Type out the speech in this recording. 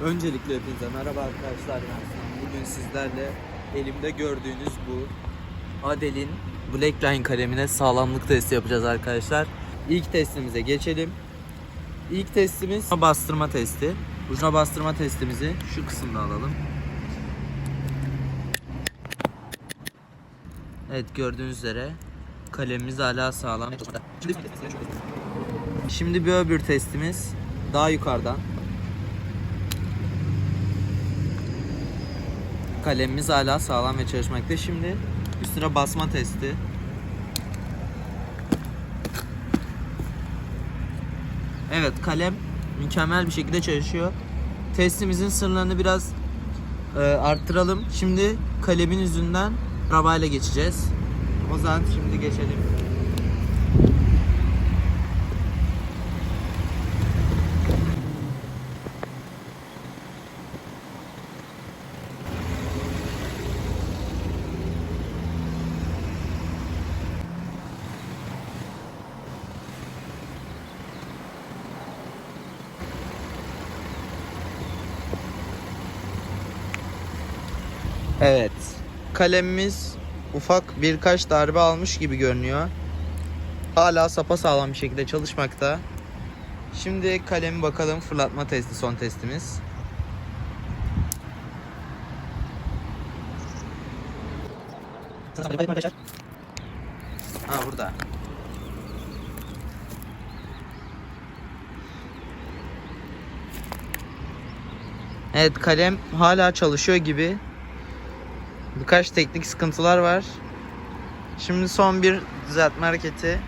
Öncelikle hepinize merhaba arkadaşlar. Bugün sizlerle elimde gördüğünüz bu Adel'in Blackline kalemine sağlamlık testi yapacağız arkadaşlar. İlk testimize geçelim. İlk testimiz bastırma testi. Ucuna bastırma testimizi şu kısımda alalım. Evet gördüğünüz üzere kalemimiz hala sağlam. Şimdi bir öbür testimiz daha yukarıdan. Kalemimiz hala sağlam ve çalışmakta. Şimdi üstüne basma testi. Evet kalem mükemmel bir şekilde çalışıyor. Testimizin sınırlarını biraz e, arttıralım. Şimdi kalemin yüzünden arabayla geçeceğiz. O zaman şimdi geçelim. Evet. Kalemimiz ufak birkaç darbe almış gibi görünüyor. Hala sapa sağlam bir şekilde çalışmakta. Şimdi kalemi bakalım fırlatma testi son testimiz. Ha burada. Evet kalem hala çalışıyor gibi. Birkaç teknik sıkıntılar var. Şimdi son bir düzeltme hareketi.